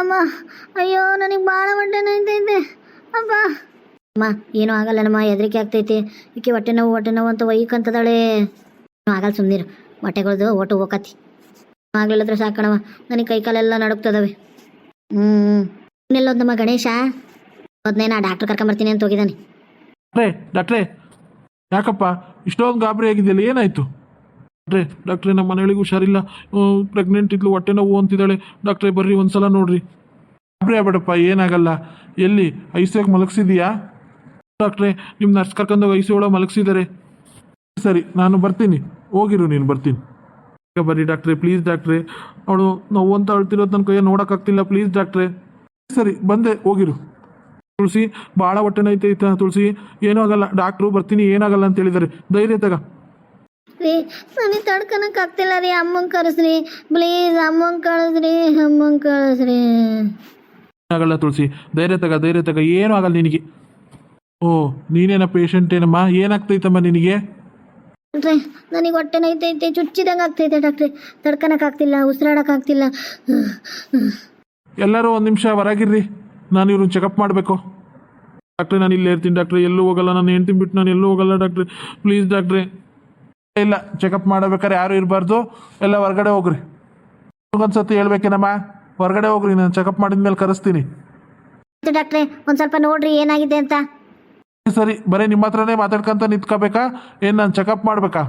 ಅಮ್ಮ, ಅಯ್ಯೋ, ನನಗೆ ಭಾಳ ಹೊಟ್ಟೆ ನೋಯ್ತೈತೆ ಅಪ್ಪ ಅಮ್ಮ, ಏನೂ ಆಗಲ್ಲನಮ್ಮ ಹೆದರಿಕೆ ಆಗ್ತೈತಿ. ಈಕೆ ಹೊಟ್ಟೆ ನೋವು ಹೊಟ್ಟೆ ನೋವು ಅಂತ ಒಯ್ಕಂತದಾಳೆ. ಏನೂ ಆಗಲ್ಲ ಸುಮ್ಮನಿರು ಹೊಟ್ಟೆಗಳ್ದು ಒಟ್ಟು ಹೋಗತಿ. ಆಗ್ಲಿಲ್ಲದ್ರೆ ಸಾಕಣವ ನನಗೆ ಕೈ ಕಾಲೆಲ್ಲ ನಡುಕ್ತದವೆ ಹ್ಞೂ ಇನ್ನೆಲ್ಲೋದ್ನಮ್ಮ ಗಣೇಶ? ಹೋದ್ನೇ ನಾ ಡಾಕ್ಟ್ರ್ ಕರ್ಕೊಂಬರ್ತೀನಿ ಅಂತ ಹೋಗಿದ್ದಾನೆ. ಡಾಕ್ಟ್ರೇ. ಯಾಕಪ್ಪ, ಇಷ್ಟೊಂದು ಗಾಬರಿ ಆಗಿದೆಯಲ್ಲ, ಏನಾಯ್ತು? ಡಾಕ್ಟ್ರೇ, ಡಾಕ್ಟ್ರೆ, ನಮ್ಮ ಮನೆಯೊಳಗೆ ಹುಷಾರಿಲ್ಲ. ಪ್ರೆಗ್ನೆಂಟ್ ಇದ್ಲು, ಹೊಟ್ಟೆ ನೋವು ಅಂತಿದ್ದಾಳೆ. ಡಾಕ್ಟ್ರೆ, ಬರ್ರಿ ಒಂದ್ಸಲ ನೋಡ್ರಿ. ಗಾಬರಿ ಆಗ್ಬೇಡಪ್ಪ ಏನಾಗಲ್ಲ. ಎಲ್ಲಿ ಐಸಿಯಾಗ ಮಲಗಿಸಿದೀಯಾ? ಡಾಕ್ಟ್ರೆ ನಿಮ್ಮ ನರ್ಸ್ ಕರ್ಕೊಂಡೋಗಿ ಸಿ ಒಳಗೆ ಮಲಗಿಸಿದ್ದಾರೆ ಸರಿ, ನಾನು ಬರ್ತೀನಿ. ಹೋಗಿರು, ನೀನು ಬರ್ತೀನಿ. ಈಗ ಬರ್ರಿ ಡಾಕ್ಟ್ರೆ ಪ್ಲೀಸ್ ಡಾಕ್ಟ್ರೆ. ಅವಳು ನೋವು ಅಂತ ಅಳ್ತಿರೋದು ನನ್ನ ಕೈಯ್ಯ ನೋಡೋಕ್ಕಾಗ್ತಿಲ್ಲ ಪ್ಲೀಸ್ ಡಾಕ್ಟ್ರೆ. ಸರಿ, ಬಂದೆ, ಹೋಗಿರು. ತುಳಸಿ ಭಾಳ ಹೊಟ್ಟೆ ನೋಯ್ತೈತ, ತುಳಸಿ. ಏನೂ ಆಗಲ್ಲ. ಡಾಕ್ಟ್ರು ಬರ್ತೀನಿ, ಏನಾಗಲ್ಲ ಅಂತ ಹೇಳಿದ್ದಾರೆ ಧೈರ್ಯ ತಗ. ರೀ. ನನಗೆ ತಡ್ಕನಕ್ ಆಗ್ತಿಲ್ಲ ರೀ. ಅಮ್ಮಂಗ್ ಕಳಿಸ್ರಿ ಪ್ಲೀಸ್ ಅಮ್ಮಂಗ್ ಕಳಿಸ್ರಿ ಅಮ್ಮಂಗ್ ಕಳಿಸ್ರಿ ಆಗಲ್ಲ ತುಳಸಿ ಧೈರ್ಯ ತಗ ಧೈರ್ಯ ತಗ ಏನೂ ಆಗಲ್ಲ ನಿನಗೆ. ಓ ನೀನೇನ ಪೇಷಂಟ್ ಏನಮ್ಮ? ಏನಾಗ್ತೈತಮ್ಮ ನಿನಗೆ? ಡಾಕ್ಟ್ರೆ ನನಗೆ ಹೊಟ್ಟೆ ನೋಯ್ತೈತೆ ಚುಚ್ಚಿದಂಗೆ ಆಗ್ತೈತೆ ಡಾಕ್ಟ್ರೆ. ತಡ್ಕನಕ್ ಆಗ್ತಿಲ್ಲ ಉಸಿರಾಡಕ್ ಆಗ್ತಿಲ್ಲ. ಎಲ್ಲರೂ ಒಂದು ನಿಮಿಷ ಹೊರಗಿರ್ರಿ ನಾನು ಇವ್ರನ್ನ ಚೆಕಪ್ ಮಾಡಬೇಕು. ಡಾಕ್ಟ್ರೆ ನಾನು ಇಲ್ಲೇ ಇರ್ತೀನಿ ಡಾಕ್ಟ್ರೆ. ಎಲ್ಲೂ ಹೋಗಲ್ಲ. ನಾನು ಹೆಂಡ್ತೀನಿ ಬಿಟ್ಟು ನಾನು ಎಲ್ಲೂ ಹೋಗಲ್ಲ ಡಾಕ್ಟ್ರೆ. ಪ್ಲೀಸ್ ಡಾಕ್ಟ್ರೆ. ಇಲ್ಲ ಚೆಕಪ್ ಮಾಡಬೇಕಾದ್ರೆ ಯಾರು ಇರಬಾರ್ದು. ಎಲ್ಲ ಹೊರಗಡೆ ಹೋಗ್ರಿ. ಒಂದ್ಸತಿ ಹೇಳ್ಬೇಕೇನಮ್ಮ? ಹೊರಗಡೆ ಹೋಗ್ರಿ ನಾನು ಚೆಕಪ್ ಮಾಡಿದ್ಮೇಲೆ ಕರೆಸ್ತೀನಿ. ಆಯ್ತು ಡಾಕ್ಟ್ರೆ ಒಂದು ಸ್ವಲ್ಪ ನೋಡ್ರಿ ಏನಾಗಿದೆ ಅಂತ. ಸರಿ ಬರೀ ನಿಮ್ಮ ಹತ್ರನೇ ಮಾತಾಡ್ಕೊಂತ ನಿಂತ್ಕೋಬೇಕಾ? ಏನು ನಾನು ಚೆಕಪ್ ಮಾಡಬೇಕಾ?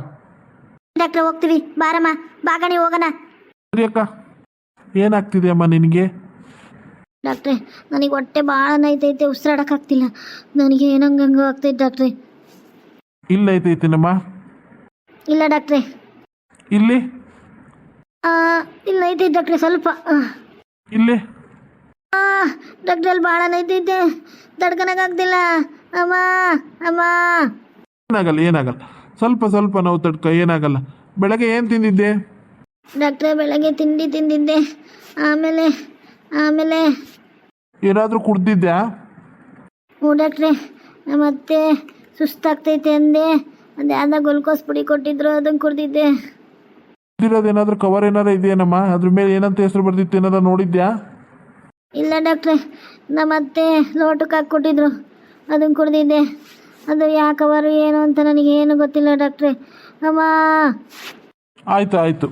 ಡಾಕ್ಟ್ರೆ ಹೋಗ್ತೀವಿ. ಬಾರಮ್ಮ ಬಾಗಣಿ ಹೋಗೋಣ. ಸರಿ ಅಕ್ಕ. ಏನಾಗ್ತಿದೆ ಅಮ್ಮ ನಿನಗೆ? ಡಾಕ್ಟ್ರೆ ನನಗೆ ಹೊಟ್ಟೆ ಭಾಳ ನೈತೈತೆ ಉಸಿರಾಡೋಕ್ಕಾಗ್ತಿಲ್ಲ. ನನಗೆ ಏನಂಗಂಗ ಆಗ್ತೈತೆ ಡಾಕ್ಟ್ರೆ. ಇಲ್ಲ ಐತೈತೇನಮ್ಮ ಇಲ್ಲ ಡಾಕ್ಟ್ರೆ. ಇಲ್ಲಿ? ಆ, ಇಲ್ಲ ಇದೆ ಡಾಕ್ಟ್ರೆ ಸ್ವಲ್ಪ ಆ. ಇಲ್ಲಿ? ಆ, ಡಾಕ್ಟ್ರೆ ಅಲ್ಲಿ ಭಾಳ ನೋಯ್ತೈತೆ ತಡ್ಕೊಳಕ್ ಆಗ್ತಿಲ್ಲ ಅಮ್ಮ ಅಮ್ಮ. ಏನಾಗಲ್ಲ ಏನಾಗಲ್ಲ. ಸ್ವಲ್ಪ ಸ್ವಲ್ಪ ನೋವು ತಡ್ಕ ಏನಾಗಲ್ಲ. ಬೆಳಗ್ಗೆ ಏನು ತಿಂದಿದ್ದೆ? ಡಾಕ್ಟ್ರೆ ಬೆಳಗ್ಗೆ ತಿಂಡಿ ತಿಂದಿದ್ದೆ. ಆಮೇಲೆ ಆಮೇಲೆ. ಏನಾದರೂ ಕುಡಿದಿದ್ದಾ ಹ್ಞೂ ಡಾಕ್ಟ್ರೆ. ಮತ್ತೆ ಸುಸ್ತಾಗ್ತೈತೆ ಅಂದೆ. ಅದೇ ಗ್ಲುಕೋಸ್ ಪುಡಿ ಕೊಟ್ಟಿದ್ರು ಅದನ್ನು ಕುಡ್ದಿದ್ದೆ. ಇರೋದೇನಾದ್ರೂ ಏನಾದರೂ ಕವರ್ ಏನಾರ ಇದೆಯೇನಮ್ಮ? ಅದ್ರ ಮೇಲೆ ಏನಂತ ಹೆಸರು ಬರ್ದಿತ್ತು ಏನಾರ ನೋಡಿದ್ಯಾ? ಇಲ್ಲ ಡಾಕ್ಟ್ರೆ ನಮ್ಮತ್ತೆ ಲೋಟಕ್ಕೆ ಹಾಕಿ ಕೊಟ್ಟಿದ್ರು ಅದನ್ನು ಕುಡ್ದಿದ್ದೆ. ಅದು ಯಾಕವರು ಏನು ಅಂತ ನನಗೆ ಏನು ಗೊತ್ತಿಲ್ಲ ಡಾಕ್ಟ್ರೆ ಅಮ್ಮ! ಆಯ್ತು ಆಯ್ತು.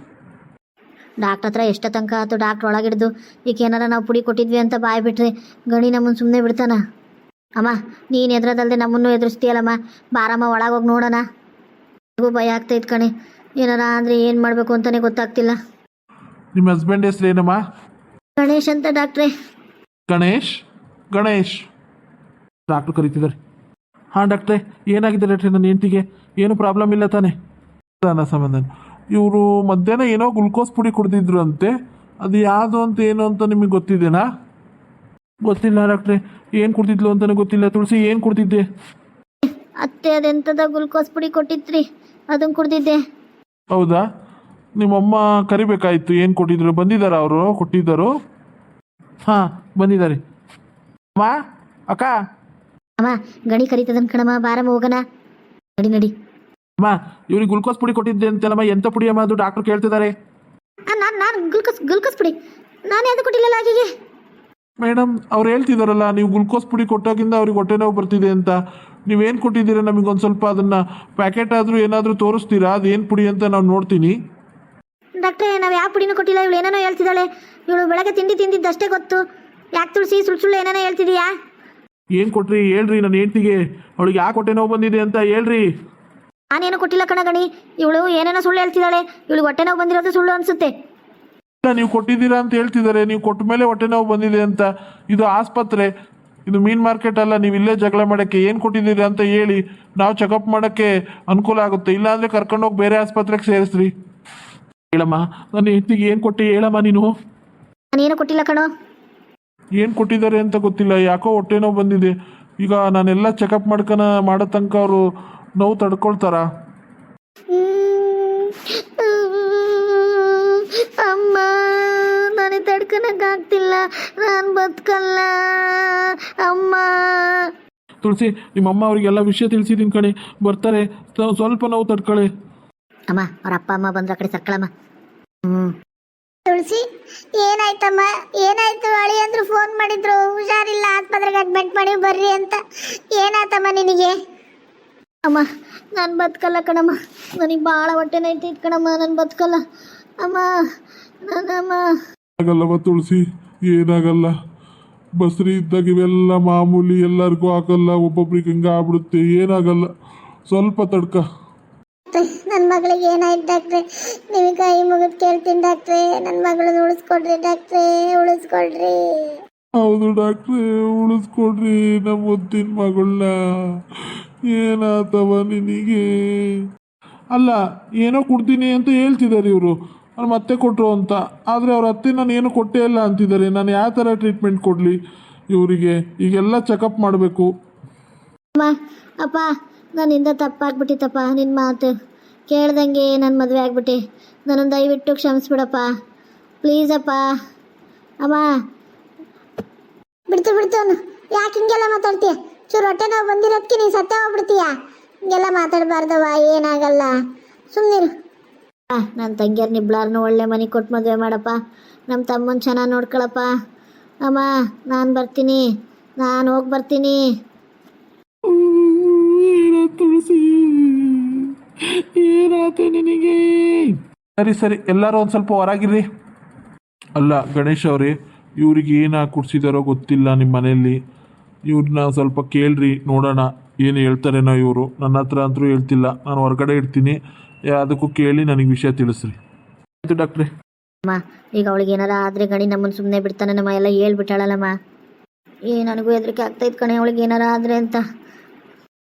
ಡಾಕ್ಟ್ರ್ ಹತ್ರ ಎಷ್ಟ ತನಕ ಆಯ್ತು ಡಾಕ್ಟ್ರ್ ಒಳಗಿಡ್ದು ಈಗ ಏನಾರ ನಾವು ಪುಡಿ ಕೊಟ್ಟಿದ್ವಿ ಅಂತ ಬಾಯ್ಬಿಟ್ರೆ ಗಣಿ ನಮ್ಮನ್ನು ಸುಮ್ಮನೆ ಬಿಡ್ತಾನ. ಅಮ್ಮ ನೀನು ಎದ್ರದಲ್ದೆ ನಮ್ಮನ್ನು ಎದುರಿಸ್ತೀಯಲ್ಲಮ್ಮ? ಬಾರಮ್ಮ ಒಳಗೆ ಹೋಗಿ ನೋಡೋಣ. ನನಗೂ ಭಯ ಆಗ್ತೈತೆ ಕಣೆ. ಏನಾರ ಅಂದರೆ ಏನು ಮಾಡಬೇಕು ಅಂತಲೇ ಗೊತ್ತಾಗ್ತಿಲ್ಲ. ನಿಮ್ಮ ಹಸ್ಬೆಂಡ್ ಹೆಸ್ರು ಏನಮ್ಮ? ಗಣೇಶ್ ಅಂತ ಡಾಕ್ಟ್ರೆ. ಗಣೇಶ್? ಗಣೇಶ್. ಡಾಕ್ಟ್ರು ಕರೀತಿದ್ದಾರೆ. ಹಾಂ ಡಾಕ್ಟ್ರೆ ಏನಾಗಿದೆ ಡಾಕ್ಟ್ರೆ ನನ್ನ ಹೆಂಡತಿಗೆ? ಏನು ಪ್ರಾಬ್ಲಮ್ ಇಲ್ಲ ತಾನೇ? ಅನ್ನ ಸಂಬಂಧನ ಇವರು ಮಧ್ಯಾಹ್ನ ಏನೋ ಗ್ಲುಕೋಸ್ ಪುಡಿ ಕುಡಿದಿದ್ರು ಅಂತೆ ಅದು ಯಾವುದು ಅಂತ ಏನು ಅಂತ ನಿಮಗೆ ಗೊತ್ತಿದೆನಾ? ಗೊತ್ತಿಲ್ಲ ಡಾಕ್ಟ್ರೆ ಏನು ಕೊಡ್ತಿದ್ಲು ಅಂತಾನೆ ಗೊತ್ತಿಲ್ಲ. ತುಳಸಿ ಏನು ಕೊಡ್ತಿದ್ದೆ? ಅತ್ತೆ ಅದೆಂತದ ಗ್ಲುಕೋಸ್ ಪುಡಿ ಕೊಟ್ಟಿದ್ರಿ? ಅದನ್ನು ಕುಡ್ದಿದ್ದೆ. ಹೌದಾ? ನಿಮ್ಮಮ್ಮ ಕರಿಬೇಕಾಯ್ತು ಏನು ಕೊಟ್ಟಿದ್ರು? ಬಂದಿದಾರ ಅವರು? ಕೊಟ್ಟಿದ್ದರು? ಹಾಂ ಬಂದಿದ್ದಾರೆ. ಅಮ್ಮ ಅಕ್ಕ. ಅಮ್ಮ ಗಣಿ ಕರೀತದನ್ ಕಣಮ್ಮ ಬಾರಮ್ಮ ಹೋಗೋಣ. ನಡಿ ನಡಿ. ಅಮ್ಮ ಇವ್ರಿಗೆ ಗ್ಲುಕೋಸ್ ಪುಡಿ ಕೊಟ್ಟಿದ್ದೆ ಅಂತಲ್ಲಮ್ಮ ಎಂತ ಪುಡಿ ಅಮ್ಮ ಅದು? ಡಾಕ್ಟ್ರು ಕೇಳ್ತಿದ್ದಾರೆ. ನಾನು ನಾನು ಗ್ಲುಕೋಸ್ ಗ್ಲುಕೋಸ್ ಪುಡಿ. ನಾನು ಯಾವುದು ಕೊಟ್ಟಿಲ್ಲಲ್ಲ ಆಕೆಗೆ ಮೇಡಮ್ ಅವ್ರು ಹೇಳ್ತಿದ್ದಾರಲ್ಲ ನೀವು ಗ್ಲುಕೋಸ್ ಪುಡಿ ಕೊಟ್ಟಾಗಿಂದ ಅವ್ರಿಗೆ ಹೊಟ್ಟೆ ನೋವು ಬರ್ತಿದೆ ಅಂತ. ನೀವೇನು ಕೊಟ್ಟಿದ್ದೀರಾ ನಮಗೆ ಒಂದು ಸ್ವಲ್ಪ ಅದನ್ನು ಪ್ಯಾಕೆಟ್ ಆದರೂ ಏನಾದರೂ ತೋರಿಸ್ತೀರಾ? ಅದೇನು ಪುಡಿ ಅಂತ ನಾವು ನೋಡ್ತೀನಿ. ಡಾಕ್ಟ್ರೆ ನಾವು ಯಾವ ಪುಡಿನೂ ಕೊಟ್ಟಿಲ್ಲ ಇವಳು ಏನೇನೋ ಹೇಳ್ತಿದ್ದಾಳೆ ಇವಳು ಬೆಳಗ್ಗೆ ತಿಂಡಿ ತಿಂದಿದ್ದಷ್ಟೇ ಗೊತ್ತು. ಯಾಕೆ ತುಳಸಿ ಸುಳ್ಳು ಸುಳ್ಳು ಏನೇನೋ ಹೇಳ್ತಿದೀಯಾ? ಏನು ಕೊಟ್ರಿ ಹೇಳ್ರಿ ನನ್ನ ಹೆಂಡ್ತಿಗೆ. ಅವಳಿಗೆ ಯಾಕೆ ಹೊಟ್ಟೆ ನೋವು ಬಂದಿದೆ ಅಂತ ಹೇಳ್ರಿ. ನಾನೇನು ಕೊಟ್ಟಿಲ್ಲ ಕಣ ಗಣಿ ಇವಳು ಏನೇನೋ ಸುಳ್ಳು ಹೇಳ್ತಿದ್ದಾಳೆ ಇವಳಿಗೆ ಹೊಟ್ಟೆ ನೋವು ಬಂದಿರೋದು ಸುಳ್ಳು ಅನ್ಸುತ್ತೆ. ನೀವು ಕೊಟ್ಟಿದ್ದೀರಾ ಅಂತ ಹೇಳ್ತಿದ್ದಾರೆ. ನೀವು ಕೊಟ್ಟ ಮೇಲೆ ಹೊಟ್ಟೆ ನೋವು ಬಂದಿದೆ ಅಂತ. ಇದು ಆಸ್ಪತ್ರೆ ಇದು ಮೀನ್ ಮಾರ್ಕೆಟ್ ಅಲ್ಲ ನೀವು ಇಲ್ಲೇ ಜಗಳ ಮಾಡೋಕ್ಕೆ ಏನು ಕೊಟ್ಟಿದ್ದೀರಾ ಅಂತ ಹೇಳಿ ನಾವು ಚೆಕಪ್ ಮಾಡೋಕ್ಕೆ ಅನುಕೂಲ ಆಗುತ್ತೆ. ಇಲ್ಲಾಂದರೆ ಕರ್ಕೊಂಡೋಗಿ ಬೇರೆ ಆಸ್ಪತ್ರೆಗೆ ಸೇರಿಸ್ರಿ. ಹೇಳಮ್ಮ ನನ್ನ ಹೆಂಡತಿಗೆ ಏನು ಕೊಟ್ಟಿ ಹೇಳಮ್ಮ ನೀನು? ಏನು ಕೊಟ್ಟಿಲ್ಲ ಕಣೋ. ಏನು ಕೊಟ್ಟಿದ್ದಾರೆ ಅಂತ ಗೊತ್ತಿಲ್ಲ. ಯಾಕೋ ಹೊಟ್ಟೆ ನೋವು ಬಂದಿದೆ. ಈಗ ನಾನೆಲ್ಲ ಚೆಕಪ್ ಮಾಡ್ಕನ ಮಾಡೋ ತನಕ ಅವರು ನೋವು ತಡ್ಕೊಳ್ತಾರಾ? ನಾನು ಬದುಕಲ್ಲ. ಅಮ್ಮ. ತುಳಸಿ ನಿಮ್ಮಮ್ಮ ಅವರಿಗೆಲ್ಲ ವಿಷಯ ತಿಳಿಸಿದ್ದೀನಿ ಕಣೆ. ಬರ್ತಾರೆ. ಸ್ವ- ಸ್ವಲ್ಪ ನೋವು ತಡ್ಕೊಳ್ಳಿ ಅಮ್ಮ ಅವ್ರ ಅಪ್ಪ ಅಮ್ಮ ಬಂದ್ರ ಕಡೆ ಸರ್ಕಳಮ್ಮ. ಹ್ಞೂ ತುಳಸಿ ಏನಾಯ್ತಮ್ಮ? ಏನಾಯ್ತು ಅಳಿ ಅಂದ್ರು ಫೋನ್ ಮಾಡಿದ್ರು. ಹುಷಾರಿಲ್ಲ ಆಸ್ಪತ್ರೆಗೆ ಅಡ್ಮಿಟ್ ಮಾಡಿ ಬರ್ರಿ ಅಂತ. ಏನಾಯ್ತಮ್ಮ ನಿನಗೆ? ಅಮ್ಮ ನಾನು ಬದುಕಲ್ಲ ಕಣಮ್ಮ. ನನಗೆ ಭಾಳ ಹೊಟ್ಟೆ ನೈತೈತೆ ಕಣಮ್ಮ ನಾನು ಬದುಕಲ್ಲ. ಅಮ್ಮ ನನ್ನಮ್ಮ ಆಗಲ್ಲವ ತುಳಸಿ. ಏನಾಗಲ್ಲ. ಬಸ್ರಿ ಇದ್ದಾಗ ಇವೆಲ್ಲ ಮಾಮೂಲಿ ಎಲ್ಲರಿಗೂ ಆಗಲ್ಲ ಒಬ್ಬೊಬ್ರಿಗೆ ಹಿಂಗೆ ಆಗ್ಬಿಡುತ್ತೆ ಏನಾಗಲ್ಲ. ಸ್ವಲ್ಪ ತಡ್ಕ. ನನ್ನ ಮಗಳಿಗೆ ಏನಾಯ್ತು ಡಾಕ್ಟ್ರೆ? ನಿಮಗೆ ಕೈ ಮುಗಿದು ಕೇಳ್ತೀನಿ ಡಾಕ್ಟ್ರೆ. ನನ್ನ ಮಗಳನ್ನ ಉಳಿಸ್ಕೊಡ್ರಿ ಡಾಕ್ಟ್ರೆ ಉಳಿಸ್ಕೊಡ್ರಿ. ಹೌದು ಡಾಕ್ಟ್ರೆ ಉಳಿಸ್ಕೊಡ್ರಿ ನಮ್ಮ ಮುದ್ದಿನ ಮಗಳನ್ನ. ಏನಾತವ ನಿನಗೆ? ಅಲ್ಲ ಏನೋ ಕೊಡ್ತೀನಿ ಅಂತ ಹೇಳ್ತಿದ್ದಾರೆ ಇವರು. ಅವ್ರು ಮತ್ತೆ ಕೊಟ್ಟರು ಅಂತ. ಆದರೆ ಅವ್ರ ಅತ್ತೆ ನಾನು ಏನು ಕೊಟ್ಟೇ ಇಲ್ಲ ಅಂತಿದ್ದಾರೆ. ನಾನು ಯಾವ ಥರ ಟ್ರೀಟ್ಮೆಂಟ್ ಕೊಡಲಿ ಇವರಿಗೆ? ಈಗೆಲ್ಲ ಚೆಕಪ್ ಮಾಡಬೇಕು. ಅಮ್ಮ ಅಪ್ಪ ನನ್ನಿಂದ ತಪ್ಪಾಗ್ಬಿಟ್ಟಿತ್ತಪ್ಪ ನಿನ್ನ ಮಾತು. ಕೇಳ್ದಂಗೆ ನನ್ನ ಮದುವೆ ಆಗ್ಬಿಟ್ಟೆ. ನನ್ನ ದಯವಿಟ್ಟು ಕ್ಷಮಿಸ್ಬಿಡಪ್ಪ. ಪ್ಲೀಸ್ ಅಪ್ಪ. ಅಮ್ಮ. ಬಿಡ್ತು ಬಿಡ್ತು ಯಾಕೆ ಹಿಂಗೆಲ್ಲ ಮಾತಾಡ್ತೀಯ? ಚೂರು ಹೊಟ್ಟೆ ನಾವು ಬಂದಿರೋದಕ್ಕೆ ನೀನು ಸತ್ತೇ ಹೋಗ್ಬಿಡ್ತೀಯ? ಹಿಂಗೆಲ್ಲ ಮಾತಾಡಬಾರ್ದವ ಏನಾಗಲ್ಲ. ಸುಮ್ಮನಿರು ನನ್ನ ತಂಗಿಯರ್ ನಿಬ್ಲಾರ್ನು ಒಳ್ಳೆ ಮನೆ ಕೊಟ್ಟು ಮದುವೆ ಮಾಡಪ್ಪ. ನಮ್ಮ ತಮ್ಮನ ಚೆನ್ನಾಗಿ ನೋಡ್ಕೊಳಪ್ಪ. ಅಮ್ಮ, ನಾನು ಬರ್ತೀನಿ. ನಾನು ಹೋಗಿ ಬರ್ತೀನಿ. ನಿನಗೆ ಸರಿ ಸರಿ, ಎಲ್ಲರೂ ಒಂದು ಸ್ವಲ್ಪ ಹೊರಗಿರಿ ಅಲ್ಲ, ಗಣೇಶ್ ಅವರೇ, ಇವ್ರಿಗೆ ಏನ ಕುಡ್ಸಿದಾರೋ ಗೊತ್ತಿಲ್ಲ ನಿಮ್ಮ ಮನೆಯಲ್ಲಿ. ಇವ್ರನ್ನ ಸ್ವಲ್ಪ ಕೇಳ್ರಿ, ನೋಡೋಣ. ಏನು ಹೇಳ್ತಾರೇನೋ ಇವರು. ನನ್ನ ಹತ್ರ ಅಂತೂ ಹೇಳ್ತಿಲ್ಲ. ನಾನು ಹೊರಗಡೆ ಇರ್ತೀನಿ. ಯಾವುದಕ್ಕೂ ಕೇಳಿ ನನಗೆ ವಿಷಯ ತಿಳಿಸ್ರಿ. ಆಯಿತು ಡಾಕ್ಟ್ರೆ. ಅಮ್ಮ ಈಗ ಅವಳಿಗೆ ಏನಾರ ಆದರೆ ಗಣಿ ನಮ್ಮನ್ನು ಸುಮ್ಮನೆ ಬಿಡ್ತಾನೆ ನಮ್ಮ ಎಲ್ಲ ಹೇಳ್ಬಿಟ್ಟಾಳಲ್ಲಮ್ಮ. ಏ ನನಗೂ ಹೆದರಿಕೆ ಆಗ್ತೈತೆ ಕಣೆ ಅವಳಿಗೆ ಏನಾರ ಆದರೆ ಅಂತ.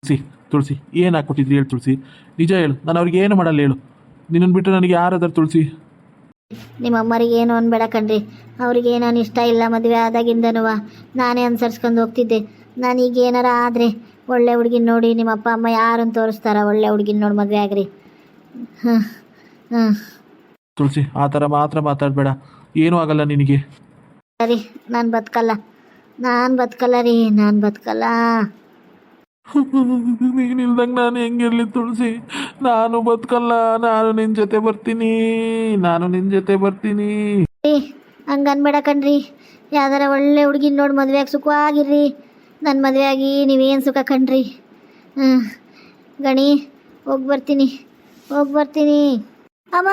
ತುಳಸಿ ತುಳಸಿ ಏನು ಹಾಕ್ಕೊಟ್ಟಿದ್ರಿ ಹೇಳು ತುಳಸಿ. ನಿಜ ಹೇಳು ನಾನು ಅವ್ರಿಗೆ ಏನು ಮಾಡಲ್ಲ ಹೇಳು. ನಿನ್ನನ್ನು ಬಿಟ್ಟು ನನಗೆ ಯಾರದಾರ ತುಳಸಿ? ನಿಮ್ಮ ಅಮ್ಮರಿಗೆ ಏನು ಅನ್ಬೇಡ ಕಣ್ರಿ. ಅವರಿಗೆ ನಾನು ಇಷ್ಟ ಇಲ್ಲ ಮದುವೆ ಆದಾಗಿಂದನೂ. ನಾನೇ ಅನುಸರಿಸ್ಕೊಂಡು ಹೋಗ್ತಿದ್ದೆ. ನಾನೀಗ ಏನಾರ ಆದರೆ ಒಳ್ಳೆ ಹುಡುಗಿನ ನೋಡಿ ನಿಮ್ಮ ಅಪ್ಪ ಅಮ್ಮ ಯಾರನ್ನು ತೋರಿಸ್ತಾರ ಒಳ್ಳೆ ಹುಡುಗಿನ ನೋಡಿ ಮದುವೆ ಆಗ್ರಿ. ಹಾಂ ಹಾಂ ತುಳಸಿ ಆ ಥರ ಮಾತ್ರ ಮಾತಾಡಬೇಡ. ಏನೂ ಆಗಲ್ಲ ನಿನಗೆ. ಸರಿ ನಾನು ಬದ್ಕಲ್ಲ. ನಾನು ಬದ್ಕಲ್ಲ ರೀ ನಾನು ಬದುಕಲ್ಲ. ನೀನಿಲ್ದಂಗೆ ನಾನು ಹೆಂಗಿರ್ಲಿ ತುಳಸಿ? ನಾನು ಬದುಕಲ್ಲ ನಾನು ನಿನ್ನ ಜೊತೆ ಬರ್ತೀನಿ ನಾನು ನಿನ್ನ ಜೊತೆ ಬರ್ತೀನಿ. ರೀ ಹಂಗೆ ಅನ್ಬೇಡ ಕಣ್ರಿ. ಯಾವ್ದಾರ ಒಳ್ಳೆ ಹುಡುಗಿನ ನೋಡಿ ಮದುವೆಯಾಗಿ ಸುಖವಾಗಿರ್ರಿ. ನನ್ನ ಮದುವೆಯಾಗಿ ನೀವೇನು ಸುಖ ಕಣ್ರಿ? ಹ್ಞೂ ಗಣಿ ಹೋಗಿ ಬರ್ತೀನಿ. ಹೋಗಿ ಬರ್ತೀನಿ. ಅಮ್ಮ!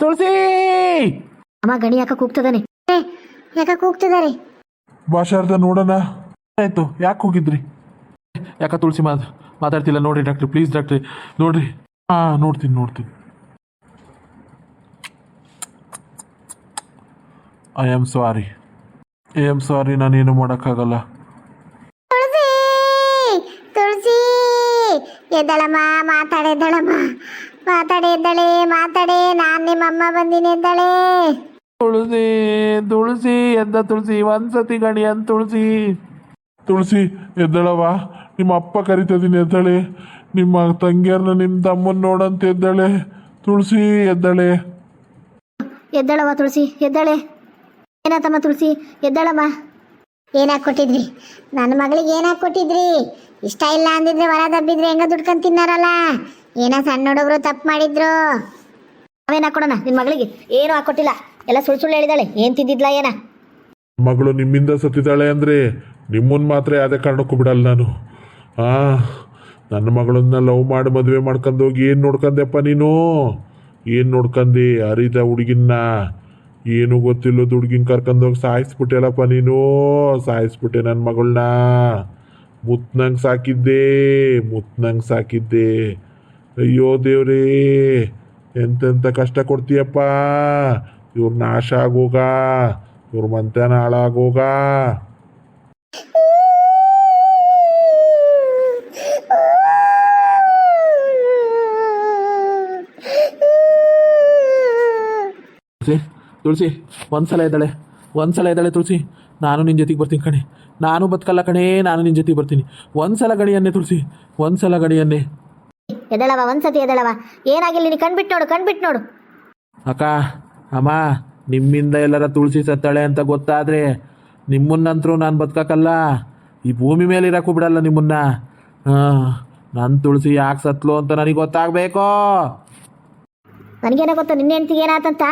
ತುಳಸಿ! ಅಮ್ಮ ಗಣಿ ಯಾಕ ಕೂಗ್ತದಾನೆ? ಯಾಕ ಕೂಗ್ತಿದಾರೆ ಭಾಷಾರ್ಧ ನೋಡೋಣ. ಆಯ್ತು ಯಾಕೆ ಹೋಗಿದ್ರಿ? ಯಾಕ ತುಳಸಿ ಮಾತು ಮಾತಾಡ್ತಿಲ್ಲ? ನೋಡ್ರಿ ಡಾಕ್ಟ್ರಿ ಪ್ಲೀಸ್ ಡಾಕ್ಟ್ರಿ ನೋಡ್ರಿ. ಹಾ ನೋಡ್ತೀನಿ ನೋಡ್ತೀನಿ. I am sorry I am sorry ನಾನೇನು ಮಾಡೋಕ್ಕಾಗಲ್ಲ ತುಳಸಿ ತುಳಸಿ ಎದ್ದಳಮ್ಮ ಮಾತಾಡೆ ಎದ್ದಳಮ್ಮ. ಮಾತಾಡೆ ಎದ್ದಳೆ ಮಾತಾಡೆ ನಾನು ನಿಮ್ಮಮ್ಮ ಬಂದಿನಿ ಎದ್ದಳೆ. ತುಳಸಿ ತುಳಸಿ ಎದ್ದ ತುಳಸಿ ಒಂದ್ಸತಿ ಗಣಿ ಅಂತ ತುಳಸಿ. ತುಳಸಿ ಎದ್ದಳವ ನಿಮ್ಮ ಅಪ್ಪ ಕರಿತದೀನಿ ಎದ್ದಳೆ. ನಿಮ್ಮ ತಂಗಿಯರ್ನ ನಿಮ್ಮ ತಮ್ಮನ್ ನೋಡಂತ ಎದ್ದಳೆ. ತುಳಸಿ ಎದ್ದಳೆ. ಎದ್ದಳವ ತುಳಸಿ ಎದ್ದಳೆ. ಏನಾತಮ್ಮ ತುಳಸಿ ಎದ್ದಳಮ್ಮ. ಏನಾಕ್ ಕೊಟ್ಟಿದ್ರಿ? ನನ್ನ ಮಗಳಿಗೆ ಏನಾಕ್ ಕೊಟ್ಟಿದ್ರಿ? ಇಷ್ಟ ಇಲ್ಲ ಅಂದಿದ್ರೆ ಹೊರ ದಬ್ಬಿದ್ರೆ ಹೆಂಗ ದುಡ್ಕೊಂಡ್ ತಿನ್ನಾರಲ್ಲ? ಏನ ಸಣ್ಣ ಹುಡುಗರು ತಪ್ಪು ಮಾಡಿದ್ರು. ನಾವೇನು ಹಾಕೊಡೋಣ ನಿನ್ನ ಮಗಳಿಗೆ ಏನು ಹಾಕೊಟ್ಟಿಲ್ಲ. ಎಲ್ಲ ಸುಳ್ಳು ಸುಳ್ಳು ಹೇಳಿದಾಳೆ. ಏನು ತಿಂದಿದ್ಲ ಏನ? ಮಗಳು ನಿಮ್ಮಿಂದ ಸತ್ತಿದ್ದಾಳೆ ಅಂದ್ರೆ ನಿಮ್ಮನ್ನು ಮಾತ್ರ ಯಾವುದೇ ಕಾರಣಕ್ಕೂ ಬಿಡಲ್ಲ ನಾನು. ಆ ನನ್ನ ಮಗಳನ್ನ ಲವ್ ಮಾಡಿ ಮದುವೆ ಮಾಡ್ಕೊಂಡು ಹೋಗಿ ಏನು ನೋಡ್ಕಂದೆಪ್ಪ ನೀನು? ಏನು ನೋಡ್ಕಂದಿ? ಅರಿದ ಹುಡುಗಿನ ಏನು ಗೊತ್ತಿಲ್ಲದ ಹುಡುಗಿನ ಕರ್ಕೊಂಡೋಗಿ ಸಾಯಿಸ್ಬಿಟ್ಟೆಲ್ಲಪ್ಪ ನೀನು. ಸಾಯಿಸ್ಬಿಟ್ಟೆ ನನ್ನ ಮಗಳನ್ನ ಮುತ್ನಂಗೆ ಸಾಕಿದ್ದೆ ಮುತ್ನಂಗೆ ಸಾಕಿದ್ದೆ. ಅಯ್ಯೋ ದೇವ್ರೇ ಎಂತೆಂಥ ಕಷ್ಟ ಕೊಡ್ತೀಯಪ್ಪ. ಇವ್ರ ನಾಶ ಆಗೋಗ, ಇವ್ರ ಮಂತನ ಹಾಳಾಗೋಗ. ತುಳಸಿ ತುಳಸಿ, ಒಂದ್ಸಲ ಇದ್ದಾಳೆ ಒಂದ್ಸಲ ಇದ್ದಾಳೆ ತುಳಸಿ. ನಾನು ನಿನ್ನ ಜೊತೆಗೆ ಬರ್ತೀನಿ ಕಣೆ. ನಾನು ಬದುಕಲ್ಲ ಕಣೇ ನಾನು ನಿನ್ನ ಜೊತೆಗೆ ಬರ್ತೀನಿ. ಒಂದ್ಸಲ ಗಣಿಯನ್ನೇ ತುಳಸಿ ಒಂದ್ಸಲ ಗಡಿಯನ್ನೇ ಎದಳವ ಒಂದ್ಸತಿ ಎದಳವ. ಏನಾಗಿಲ್ಲ ನೀನು ಕಣ್ಬಿಟ್ಟು ನೋಡು ಕಣ್ಬಿಟ್ಟು ನೋಡು. ಅಕ್ಕ ಅಮ್ಮ ನಿಮ್ಮಿಂದ ಎಲ್ಲರ ತುಳಸಿ ಸತ್ತಾಳೆ ಅಂತ ಗೊತ್ತಾದರೆ ನಿಮ್ಮನ್ನಂತರೂ ನಾನು ಬದುಕಕ್ಕಲ್ಲ ಈ ಭೂಮಿ ಮೇಲೆ ಇರಕ್ಕೂ ಬಿಡಲ್ಲ ನಿಮ್ಮನ್ನ. ಹಾಂ ನನ್ನ ತುಳಸಿ ಯಾಕೆ ಸತ್ಲು ಅಂತ ನನಗೆ ಗೊತ್ತಾಗಬೇಕೋ. ನನಗೇನೋ ಗೊತ್ತು ನಿನ್ನೆ ಹೆಂಡ್ತಿಗೆ ಏನಾತಂತ?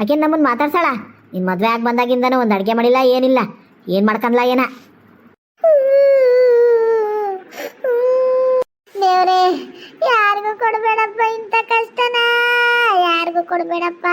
ಆಕೆ ನಮ್ಮನ್ನು ಮಾತಾಡ್ಸಾಳ? ಈ ಮದ್ವೆ ಆಗಿ ಬಂದಾಗಿಂದನೂ ಒಂದು ಅಡುಗೆ ಮಾಡಿಲ್ಲ, ಏನಿಲ್ಲ. ಏನು ಮಾಡ್ಕಂದ್ಲ ಏನ? ದೇವ್ರೇ, ಯಾರಿಗೂ ಕೊಡಬೇಡಪ್ಪ ಇಂಥ ಕಷ್ಟನ? ಯಾರಿಗೂ ಕೊಡಬೇಡಪ್ಪ?